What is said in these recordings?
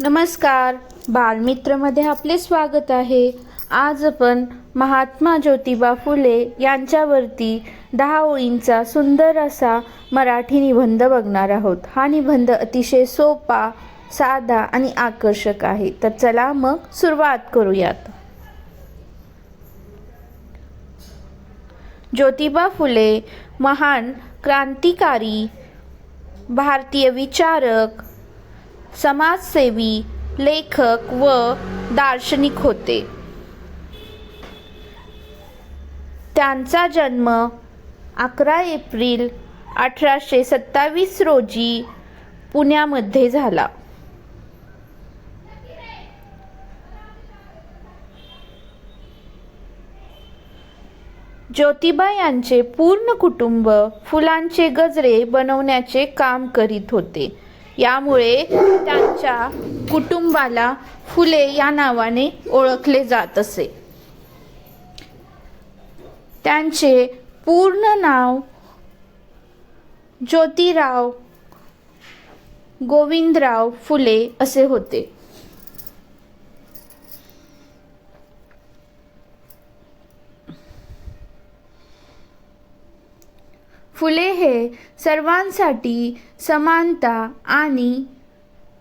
नमस्कार. बालमित्रमध्ये आपले स्वागत आहे. आज आपण महात्मा ज्योतिबा फुले यांच्यावरती दहा ओळींचा सुंदर असा मराठी निबंध बघणार आहोत. हा निबंध अतिशय सोपा साधा आणि आकर्षक आहे. तर चला मग सुरुवात करूयात. ज्योतिबा फुले महान क्रांतिकारी भारतीय विचारक समाजसेवी लेखक व दार्शनिक होते. त्यांचा जन्म अकरा एप्रिल अठराशे सत्तावीस रोजी पुण्यामध्ये झाला. ज्योतिबा यांचे पूर्ण कुटुंब फुलांचे गजरे बनवण्याचे काम करीत होते. यामुळे त्यांच्या कुटुंबाला फुले या नावाने ओळखले जात असे. त्यांचे पूर्ण नाव ज्योतिराव गोविंदराव फुले असे होते. फुले हे सर्वांसाठी समानता आणि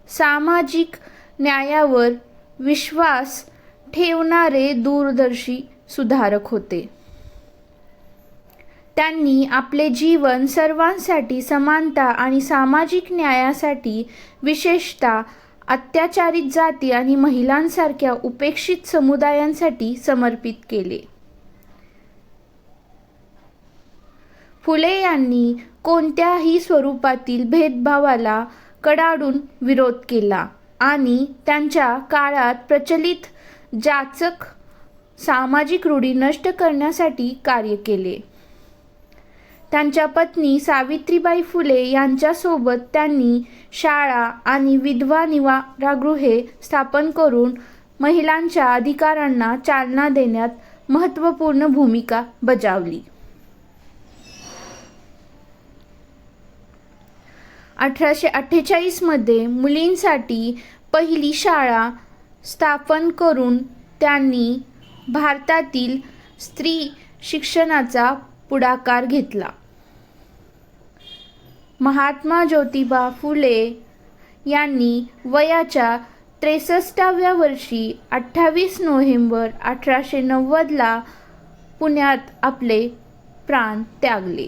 सामाजिक न्यायावर विश्वास ठेवणारे दूरदर्शी सुधारक होते. त्यांनी आपले जीवन सर्वांसाठी समानता आणि सामाजिक न्यायासाठी विशेषतः अत्याचारित जाती आणि महिलांसारख्या उपेक्षित समुदायांसाठी समर्पित केले. फुले यांनी कोणत्याही स्वरूपातील भेदभावाला कडाडून विरोध केला आणि त्यांच्या काळात प्रचलित जाचक सामाजिक रूढी नष्ट करण्यासाठी कार्य केले. त्यांच्या पत्नी सावित्रीबाई फुले यांच्यासोबत त्यांनी शाळा आणि विधवा निवारागृहे स्थापन करून महिलांच्या अधिकारांना चालना देण्यात महत्त्वपूर्ण भूमिका बजावली. अठराशे अठ्ठेचाळीसमध्ये मुलींसाठी पहिली शाळा स्थापन करून त्यांनी भारतातील स्त्री शिक्षणाचा पुढाकार घेतला. महात्मा ज्योतिबा फुले यांनी वयाच्या त्रेसष्टाव्या वर्षी अठ्ठावीस नोव्हेंबर अठराशे नव्वदला पुण्यात आपले प्राण त्यागले.